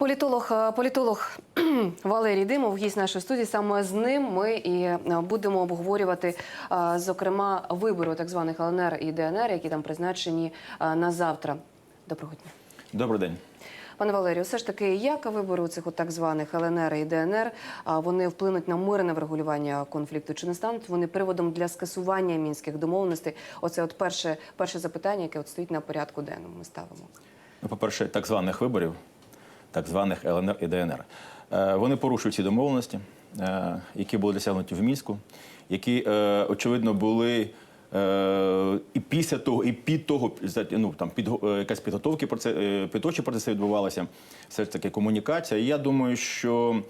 Політолог, е, політолог Валерій Димов, гість нашої студії. Саме з ним ми і е, будемо обговорювати, е, зокрема, вибори так званих ЛНР і ДНР, які там призначені на завтра. Доброго дня. Добрий день. Пане Валерію, все ж таки, як вибори у цих от так званих ЛНР і ДНР вони вплинуть на мирне врегулювання конфлікту? Чи не стануть вони приводом для скасування мінських домовленостей? Оце от перше, перше запитання, яке от стоїть на порядку денному. Ми ставимо. Ну, по-перше, так званих виборів, так званих ЛНР і ДНР. Е, Вони порушують ці домовленості, е, які були досягнуті в мінську, які, е, очевидно, були. І після того, і під того, ну там під якась підготовки проце- підточі про це відбувалася. Все ж таки комунікація. І я думаю, що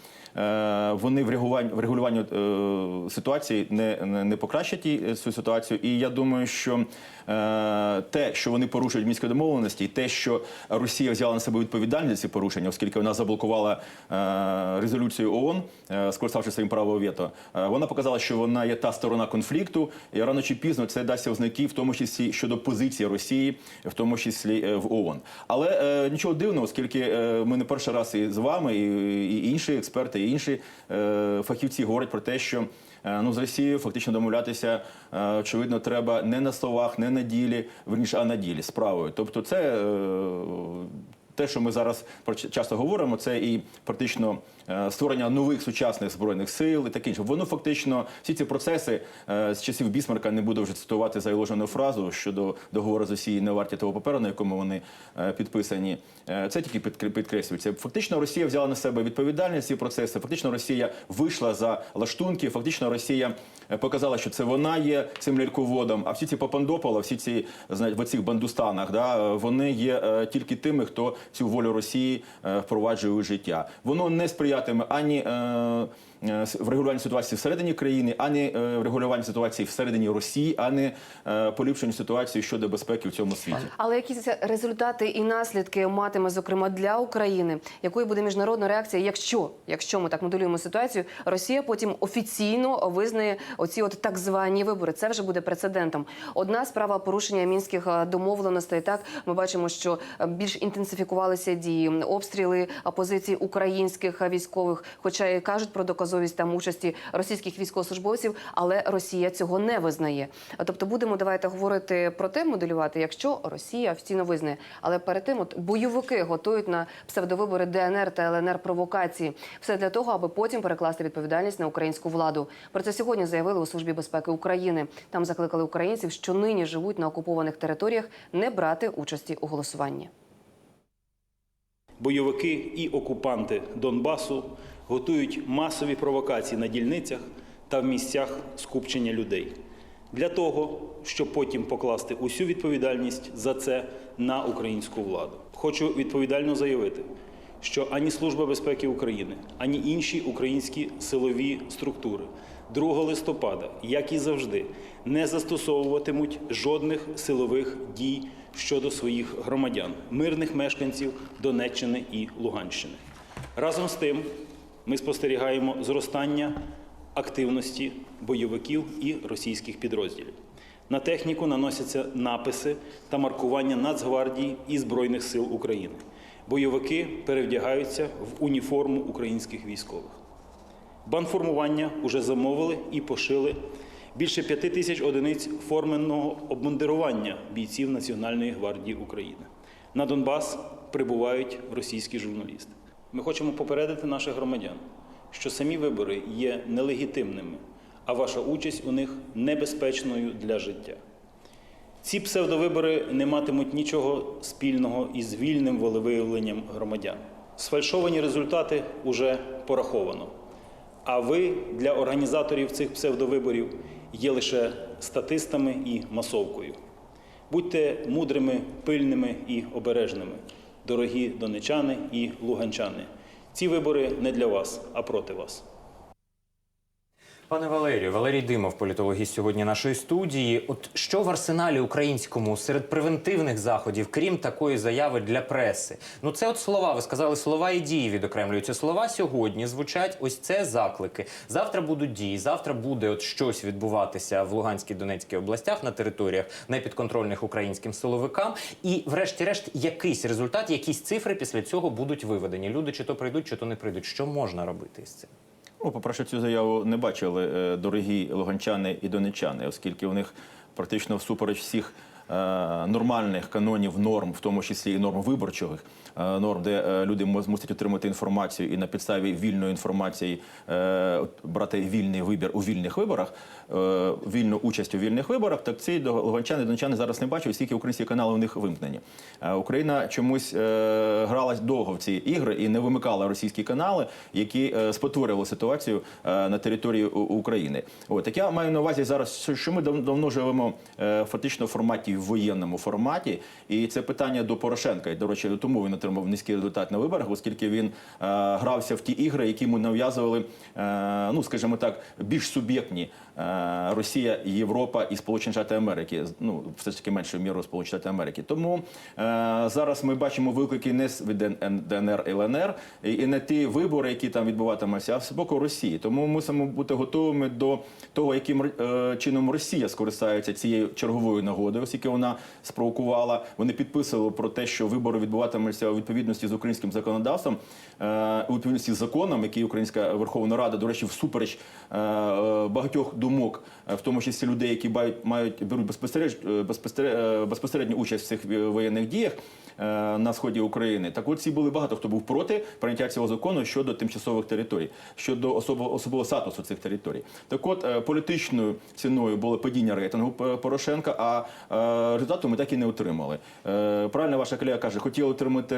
вони в регулюванні, в регулюванні е, ситуації не, не, покращать е, цю ситуацію. І я думаю, що е, те, що вони порушують мінські домовленості, і те, що Росія взяла на себе відповідальність за ці порушення, оскільки вона заблокувала е, резолюцію ООН, е, скориставши своїм правом вето, е, вона показала, що вона є та сторона конфлікту, і рано чи пізно це дасть ознаки, в тому числі щодо позиції Росії, в тому числі е, в ООН. Але е, нічого дивного, оскільки е, ми не перший раз і з вами, і інші експерти, і інші е, фахівці говорять про те, що е, ну з Росією фактично домовлятися е, очевидно треба не на словах, не на ділі, верніше, а на ділі справою. Тобто, це. Те, що ми зараз часто говоримо, це і практично е, створення нових сучасних збройних сил і таке інше. Воно фактично всі ці процеси е, з часів Бісмарка не буду вже цитувати зайложену фразу щодо договору з Росією не варті того паперу, на якому вони е, підписані. Це тільки підкр- підкреслюється. Фактично, Росія взяла на себе відповідальність ці процеси. Фактично, Росія вийшла за лаштунки. Фактично, Росія показала, що це вона є цим лірководом. А всі ці попандопола, всі ці знаєте, в оцих бандустанах, да, вони є тільки тими, хто цю волю Росії е, впроваджує у життя. Воно не сприятиме ані е, е, в регулюванні ситуації всередині країни, ані е, в регулюванні ситуації всередині Росії, ані е, поліпшенню ситуації щодо безпеки в цьому світі. Але які результати і наслідки матиме, зокрема для України, якою буде міжнародна реакція, якщо, якщо ми так моделюємо ситуацію, Росія потім офіційно визнає оці от так звані вибори. Це вже буде прецедентом. Одна справа порушення мінських е, домовленостей. Так ми бачимо, що е, більш інтенсифікувалися дії, обстріли е, позицій українських е, військових, хоча і кажуть про доказовість там участі російських військовослужбовців, але Росія цього не визнає. Тобто будемо давайте говорити про те, моделювати, якщо Росія офіційно визнає. Але перед тим, от бойовики готують на псевдовибори ДНР та ЛНР провокації. Все для того, аби потім перекласти відповідальність на українську владу. Про це сьогодні заявили у службі безпеки України. Там закликали українців, що нині живуть на окупованих територіях, не брати участі у голосуванні. Бойовики і окупанти Донбасу готують масові провокації на дільницях та в місцях скупчення людей для того, щоб потім покласти усю відповідальність за це на українську владу. Хочу відповідально заявити, що ані Служба безпеки України, ані інші українські силові структури 2 листопада, як і завжди, не застосовуватимуть жодних силових дій щодо своїх громадян, мирних мешканців Донеччини і Луганщини. Разом з тим, ми спостерігаємо зростання активності бойовиків і російських підрозділів. На техніку наносяться написи та маркування Нацгвардії і Збройних сил України. Бойовики перевдягаються в уніформу українських військових. Банформування уже замовили і пошили більше п'яти тисяч одиниць форменного обмундирування бійців Національної гвардії України. На Донбас прибувають російські журналісти. Ми хочемо попередити наших громадян, що самі вибори є нелегітимними, а ваша участь у них небезпечною для життя. Ці псевдовибори не матимуть нічого спільного із вільним волевиявленням громадян. Сфальшовані результати уже пораховано. А ви для організаторів цих псевдовиборів є лише статистами і масовкою. Будьте мудрими, пильними і обережними, дорогі донечани і луганчани. Ці вибори не для вас, а проти вас. Пане Валерію, Валерій Димов, політологіст сьогодні нашої студії. От що в арсеналі українському серед превентивних заходів, крім такої заяви для преси? Ну це от слова. Ви сказали, слова і дії відокремлюються. Слова сьогодні звучать. Ось це заклики. Завтра будуть дії. Завтра буде от щось відбуватися в Луганській Донецькій областях на територіях непідконтрольних українським силовикам. І, врешті-решт, якийсь результат, якісь цифри після цього будуть виведені. Люди чи то прийдуть, чи то не прийдуть. Що можна робити з цим? Ну, по-перше, цю заяву не бачили е, дорогі луганчани і донечани, оскільки у них практично всупереч всіх нормальних канонів норм, в тому числі і норм виборчих е, норм, де е, люди мусять отримати інформацію і на підставі вільної інформації е, брати вільний вибір у вільних виборах, е, вільну участь у вільних виборах. Так ці луганчани і донечани зараз не бачать, оскільки українські канали у них вимкнені. Е, Україна чомусь е, гралась довго в ці ігри і не вимикала російські канали, які е, спотворювали ситуацію е, на території України. От так я маю на увазі зараз, що- ми дав- давно живемо е, фактично в форматі в воєнному форматі, і це питання до Порошенка. І до речі, тому він отримав низький результат на виборах, оскільки він е, грався в ті ігри, які йому нав'язували, е, ну скажімо так, більш суб'єктні. е, Росія, Європа і Сполучені Штати Америки, ну все ж таки меншою мірою Сполучені Штати Америки. Тому е, зараз ми бачимо виклики не від ДНР і ЛНР, і не ті вибори, які там відбуватимуться, а з боку Росії. Тому мусимо бути готовими до того, яким е, чином Росія скористається цією черговою нагодою, оскільки вона спровокувала. Вони підписували про те, що вибори відбуватимуться у відповідності з українським законодавством, е, у відповідності з законом, який Українська Верховна Рада, до речі, всупереч е, е, багатьох думок, в тому числі людей, які мають, беруть безпосередньо, безпосередню участь в цих воєнних діях на сході України. Так от ці були багато хто був проти прийняття цього закону щодо тимчасових територій, щодо особо, особового статусу цих територій. Так от політичною ціною було падіння рейтингу Порошенка, а результату ми так і не отримали. Е, Правильно ваша колега каже, хотіли отримати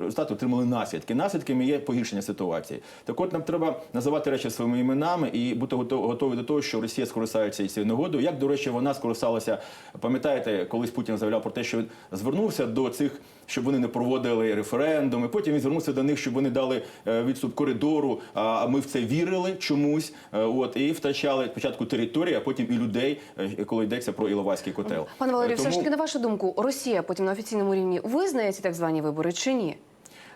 результат, отримали наслідки. Наслідками є погіршення ситуації. Так от нам треба називати речі своїми іменами і бути готові до того, що Росія скористається цією нагодою. Як, до речі, вона скористалася, пам'ятаєте, колись Путін заявляв про те, що він звернувся до цих, щоб вони не проводили референдуми. Потім він звернувся до них, щоб вони дали е, відступ коридору. А ми в це вірили чомусь. Е, От і втрачали спочатку території, а потім і людей, е, коли йдеться про Іловайський котел. Пане Валерію, Тому... все ж таки, на вашу думку, Росія потім на офіційному рівні визнає ці так звані вибори чи ні?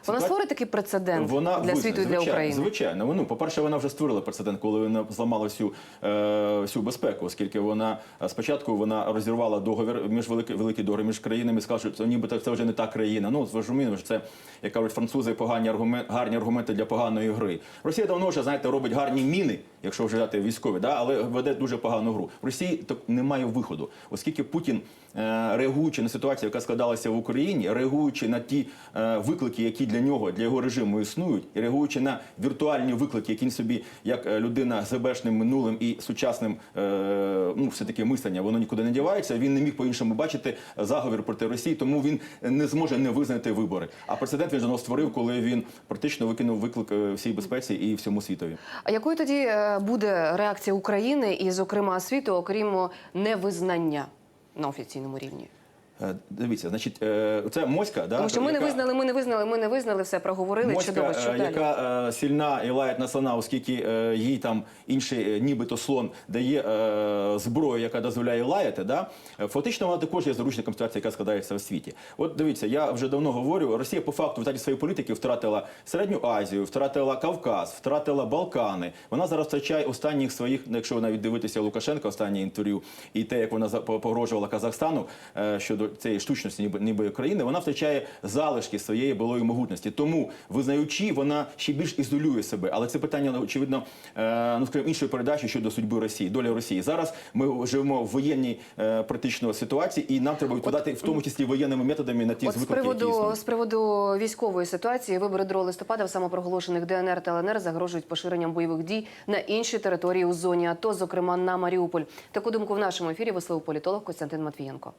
Вона Ситуація- створить такий прецедент Вона для світу і для України. Звичайно, ну, по-перше, вона вже створила прецедент, коли вона зламала всю, е, всю безпеку, оскільки вона е, спочатку вона розірвала договір між великий, великий договір між країнами, сказала, що це нібито це вже не та країна. Ну, зрозуміло, що це, як кажуть французи, погані аргументи, гарні аргументи для поганої гри. Росія давно вже, знаєте, робить гарні міни, якщо вже взяти військові, да, але веде дуже погану гру. В Росії так немає виходу, оскільки Путін, е, реагуючи на ситуацію, яка складалася в Україні, реагуючи на ті е, виклики, які для нього, для його режиму існують, і реагуючи на віртуальні виклики, які він собі, як е, людина з ГБшним минулим і сучасним, ну все таки мислення, воно нікуди не дівається. Він не міг по-іншому бачити заговір проти Росії, тому він не зможе не визнати вибори. А прецедент він же створив, коли він практично викинув виклик всій безпеці і всьому світові. А якою тоді буде реакція України і, зокрема, світу, окрім невизнання на офіційному рівні? Е, Дивіться, значить, е, це моська, да, Тому що ми не визнали, ми не визнали, ми не визнали, все проговорили. Моська, Чудово, що е, далі? яка сильна і лаять на слона, оскільки їй там інший, нібито слон дає зброю, яка дозволяє лаяти. Да? Фактично вона також є заручником ситуації, яка складається в світі. От дивіться, я вже давно говорю, Росія по факту в результаті своєї політики втратила Середню Азію, втратила Кавказ, втратила Балкани. Вона зараз втрачає останніх своїх, ну, якщо навіть дивитися Лукашенка, останнє інтерв'ю, і те, як вона погрожувала Казахстану е, цієї штучності, ніби, ніби країни, вона втрачає залишки своєї былої могутності. Тому, визнаючи, вона ще більш ізолює себе. Але це питання, очевидно, е, ну скажімо, іншої передачі щодо судьби Росії, долі Росії. Зараз ми живемо в воєнній е, практично ситуації, і нам треба відповідати в тому числі воєнними методами на ті От з виклики, які приводу, існують. з приводу військової ситуації, вибори 2 листопада в самопроголошених ДНР та ЛНР загрожують поширенням бойових дій на інші території у зоні АТО, зокрема на Маріуполь. Таку думку в нашому ефірі висловив політолог Костянтин Матвієнко.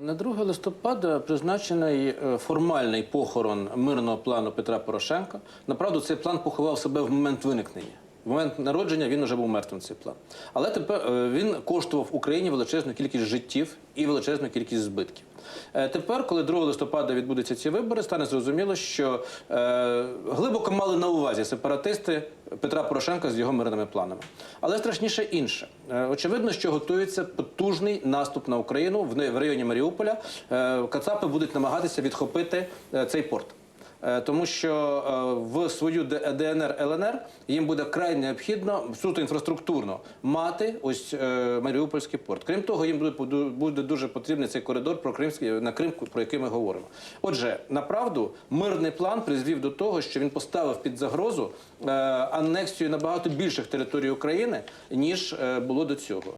На 2 листопада призначений е, формальний похорон мирного плану Петра Порошенка. Направду, цей план поховав себе в момент виникнення. В момент народження він вже був мертвим цей план. Але тепер е, він коштував Україні величезну кількість життів і величезну кількість збитків. Е, Тепер, коли 2 листопада відбудуться ці вибори, стане зрозуміло, що е, глибоко мали на увазі сепаратисти Петра Порошенка з його мирними планами. Але страшніше інше. Е, очевидно, що готується потужний наступ на Україну в, районі Маріуполя. Е, Кацапи будуть намагатися відхопити цей порт. Е, Тому що е, в свою ДНР ЛНР їм буде край необхідно суто інфраструктурно мати ось е, Маріупольський порт. Крім того, їм буде дуже потрібний цей коридор про Кримський на Крим, про який ми говоримо. Отже, направду мирний план призвів до того, що він поставив під загрозу анексію набагато більших територій України ніж було до цього.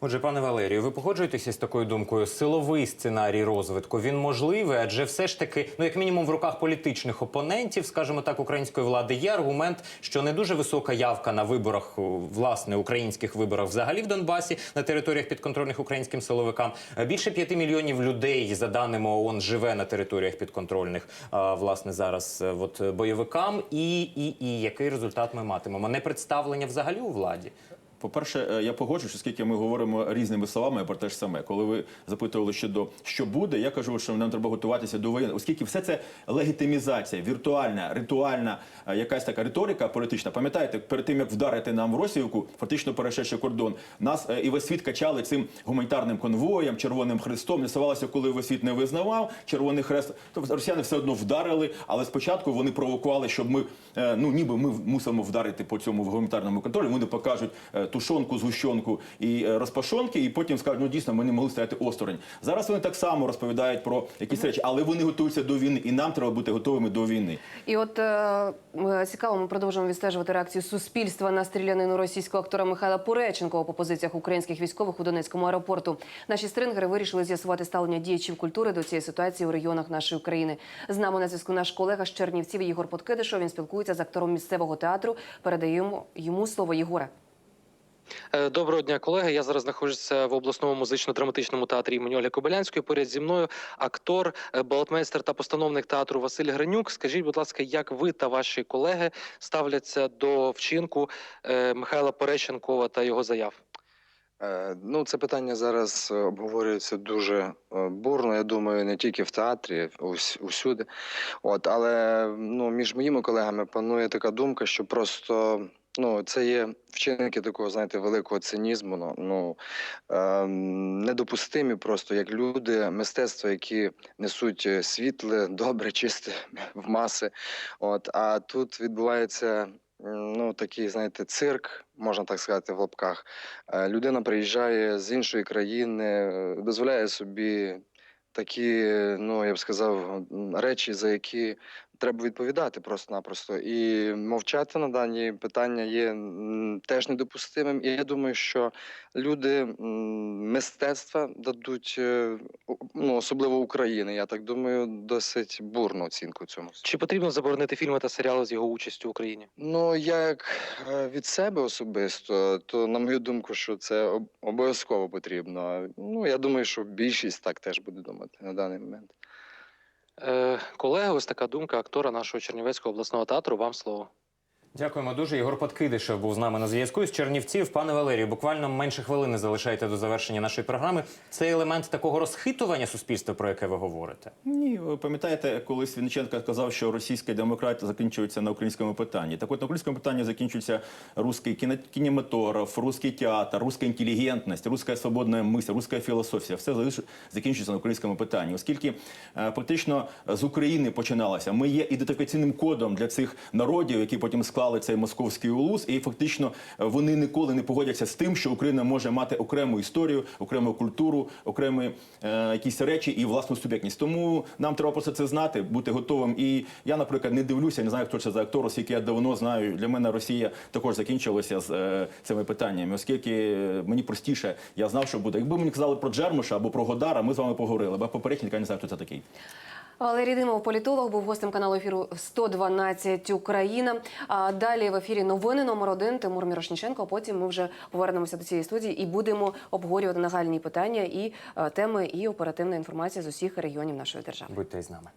Отже, пане Валерію, ви погоджуєтеся з такою думкою? Силовий сценарій розвитку він можливий, адже все ж таки, ну як мінімум, в руках політичних опонентів, скажімо так, української влади є аргумент, що не дуже висока явка на виборах, власне, українських виборах взагалі в Донбасі на територіях підконтрольних українським силовикам. Більше п'яти мільйонів людей, за даними ООН, живе на територіях підконтрольних власне зараз е, от бойовикам. І, і, і який результат ми матимемо? Не представлення взагалі у владі. По-перше, е, я погоджуюсь, оскільки ми говоримо різними словами про те ж саме. Коли ви запитували щодо що буде, я кажу, що нам треба готуватися до війни, оскільки все це легітимізація, віртуальна, ритуальна, е, якась така риторика політична. Пам'ятаєте, перед тим як вдарити нам в Росіївку, фактично перейшовши кордон, нас е, і весь світ качали цим гуманітарним конвоєм, Червоним Хрестом. Не ставалося, коли весь світ не визнавав Червоний Хрест. Тобто росіяни все одно вдарили, але спочатку вони провокували, щоб ми ну ніби ми мусимо вдарити по цьому гуманітарному контролю. Вони покажуть тушонку, згущенку і е, розпашонки, і потім скажуть, ну дійсно ми не могли стояти осторонь. Зараз вони так само розповідають про якісь речі, але вони готуються до війни, і нам треба бути готовими до війни. І от е, е, цікаво, ми продовжуємо відстежувати реакцію суспільства на стрілянину російського актора Михайла Пореченкова по позиціях українських військових у Донецькому аеропорту. Наші стрингери вирішили з'ясувати ставлення діячів культури до цієї ситуації у регіонах нашої країни. З нами на зв'язку наш колега з Чернівців Єгор Подкидишов. Він спілкується з актором місцевого театру. Передаємо йому слово Єгора. Е, Доброго дня, колеги. Я зараз знаходжуся в обласному музично-драматичному театрі імені Ольги Кобилянської. Поряд зі мною актор, е, балетмейстер та постановник театру Василь Гринюк. Скажіть, будь ласка, як ви та ваші колеги ставляться до вчинку е, Михайла Пореченкова та його заяв? Ну, це питання зараз обговорюється дуже бурно. Я думаю, не тільки в театрі, ус- усюди. От, але ну, між моїми колегами панує така думка, що просто ну, це є вчинки такого, знаєте, великого цинізму. Ну, е, недопустимі просто як люди мистецтва, які несуть е, світле, добре, чисте в маси. От, а тут відбувається. Ну, такий, знаєте, цирк, можна так сказати, в лапках. Е, Людина приїжджає з іншої країни, е, дозволяє собі такі, ну я б сказав, речі, за які треба відповідати просто-напросто. І мовчати на дані питання є теж недопустимим. І я думаю, що люди мистецтва дадуть, е, ну особливо України, я так думаю, досить бурну оцінку цьому. Чи потрібно заборонити фільми та серіали з його участю в Україні? Ну, як е, від себе особисто, то на мою думку, що це об- обов'язково потрібно. Ну, я думаю, що більшість так теж буде думати на даний момент. Е, колеги, ось така думка актора нашого Чернівецького обласного театру. Вам слово. Дякуємо дуже. Ігор Подкидишев був з нами на зв'язку з Чернівців. Пане Валерію, буквально менше хвилини залишаєте до завершення нашої програми. Це елемент такого розхитування суспільства, про яке ви говорите. Ні, ви пам'ятаєте, колись Вінниченко казав, що російська демократія закінчується на українському питанні. Так от на українському питанні закінчується русський кіно- кінематограф, русський театр, русська інтелігентність, русська свободна мисль, русська філософія. Все закінчується на українському питанні, оскільки е, практично з України починалося. Ми є ідентифікаційним кодом для цих народів, які потім склали цей московський улус, і фактично е, вони ніколи не погодяться з тим, що Україна може мати окрему історію, окрему культуру, окремі е, якісь речі і власну суб'єктність. Тому нам треба просто це знати, бути готовим. І я, наприклад, не дивлюся, не знаю, хто це за актор, оскільки я давно знаю. Для мене Росія також закінчилася з е, цими питаннями, оскільки е, мені простіше, я знав, що буде. Якби мені казали про Джермуша або про Годара, ми з вами поговорили. Бо попередньо я не знаю, хто це такий. Валерій Димов, політолог, був гостем каналу ефіру 112 Україна. А далі в ефірі новини номер один Тимур Мірошніченко. Потім ми вже повернемося до цієї студії і будемо обговорювати нагальні питання і е, теми, і оперативна інформація з усіх регіонів нашої держави. Будьте з нами.